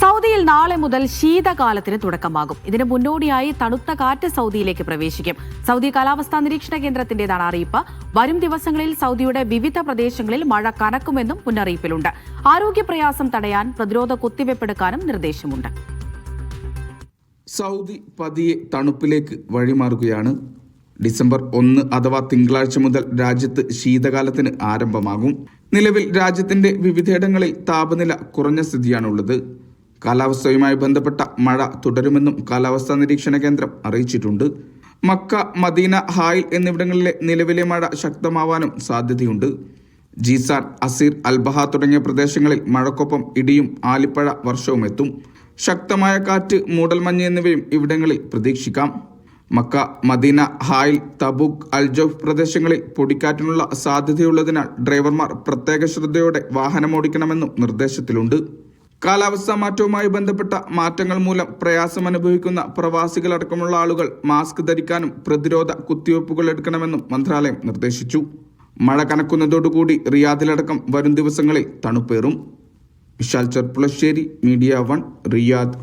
സൗദിയിൽ നാളെ മുതൽ ശീതകാലത്തിന് തുടക്കമാകും. ഇതിന് മുന്നോടിയായി തണുത്ത കാറ്റ് സൗദിയിലേക്ക് പ്രവേശിക്കും. സൗദി കാലാവസ്ഥാ നിരീക്ഷണ കേന്ദ്രത്തിന്റേതാണ് അറിയിപ്പ്. വരും ദിവസങ്ങളിൽ സൗദിയുടെ വിവിധ പ്രദേശങ്ങളിൽ മഴ കനക്കുമെന്നും മുന്നറിയിപ്പിലുണ്ട്. ആരോഗ്യ പ്രയാസം തടയാൻ പ്രതിരോധ കുത്തിവയ്പ്പെടുക്കാനും നിർദ്ദേശമുണ്ട്. സൗദി പതിയെ തണുപ്പിലേക്ക് വഴിമാറുകയാണ്. ഡിസംബർ ഒന്ന് അഥവാ തിങ്കളാഴ്ച മുതൽ രാജ്യത്ത് ശീതകാലത്തിന് ആരംഭമാകും. നിലവിൽ രാജ്യത്തിന്റെ വിവിധയിടങ്ങളിൽ താപനില കുറഞ്ഞ സ്ഥിതിയാണുള്ളത്. കാലാവസ്ഥയുമായി ബന്ധപ്പെട്ട മഴ തുടരുമെന്നും കാലാവസ്ഥാ നിരീക്ഷണ കേന്ദ്രം അറിയിച്ചിട്ടുണ്ട്. മക്ക മദീന ഹായിൽ എന്നിവിടങ്ങളിലെ നിലവിലെ മഴ ശക്തമാവാനും സാധ്യതയുണ്ട്. ജീസാൻ അസീർ അൽബഹ തുടങ്ങിയ പ്രദേശങ്ങളിൽ മഴക്കൊപ്പം ഇടിയും ആലിപ്പഴ വർഷവും എത്തും. ശക്തമായ കാറ്റ് മൂടൽമഞ്ഞ് എന്നിവയും ഇവിടങ്ങളിൽ പ്രതീക്ഷിക്കാം. Mecca Medina Hail Tabuk Al Jouf പ്രദേശങ്ങളിൽ പൊടിക്കാറ്റിനുള്ള സാധ്യതയുള്ളതിനാൽ ഡ്രൈവർമാർ പ്രത്യേക ശ്രദ്ധയോടെ വാഹനമോടിക്കണമെന്നും നിർദ്ദേശത്തിലുണ്ട്. കാലാവസ്ഥാ മാറ്റവുമായി ബന്ധപ്പെട്ട മാറ്റങ്ങൾ മൂലം പ്രയാസം അനുഭവിക്കുന്ന പ്രവാസികളടക്കമുള്ള ആളുകൾ മാസ്ക് ധരിക്കാനും പ്രതിരോധ കുത്തിവയ്പ്പുകൾ എടുക്കണമെന്നും മന്ത്രാലയം നിർദ്ദേശിച്ചു. മഴ കനക്കുന്നതോടുകൂടി റിയാദിലടക്കം വരും ദിവസങ്ങളിൽ തണുപ്പേറും. Vishal Cherpulassery media one Riyadh.